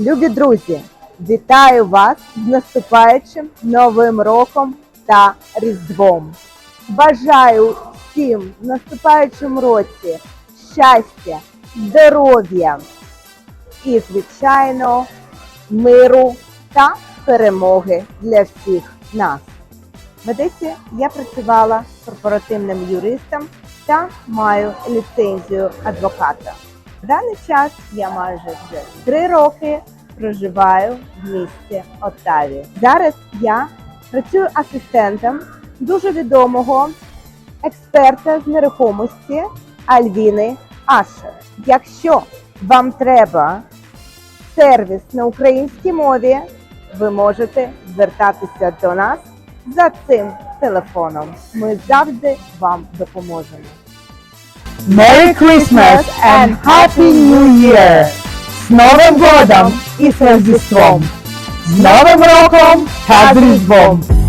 Любі друзі, вітаю вас з наступаючим новим роком та Різдвом. Бажаю всім в наступаючому році щастя, здоров'я і, звичайно, миру та перемоги для всіх нас. В Одесі я працювала корпоративним юристом та маю ліцензію адвоката. В даний час я майже вже три роки проживаю в місті Оттаві. Зараз я працюю асистентом дуже відомого експерта з нерухомості Альвіни Ашер. Якщо вам треба сервіс на українській мові, ви можете звертатися до нас за цим телефоном. Ми завжди вам допоможемо. Merry Christmas and Happy New Year! З Новим годом і з Рождеством! З Новим роком та з Різдвом!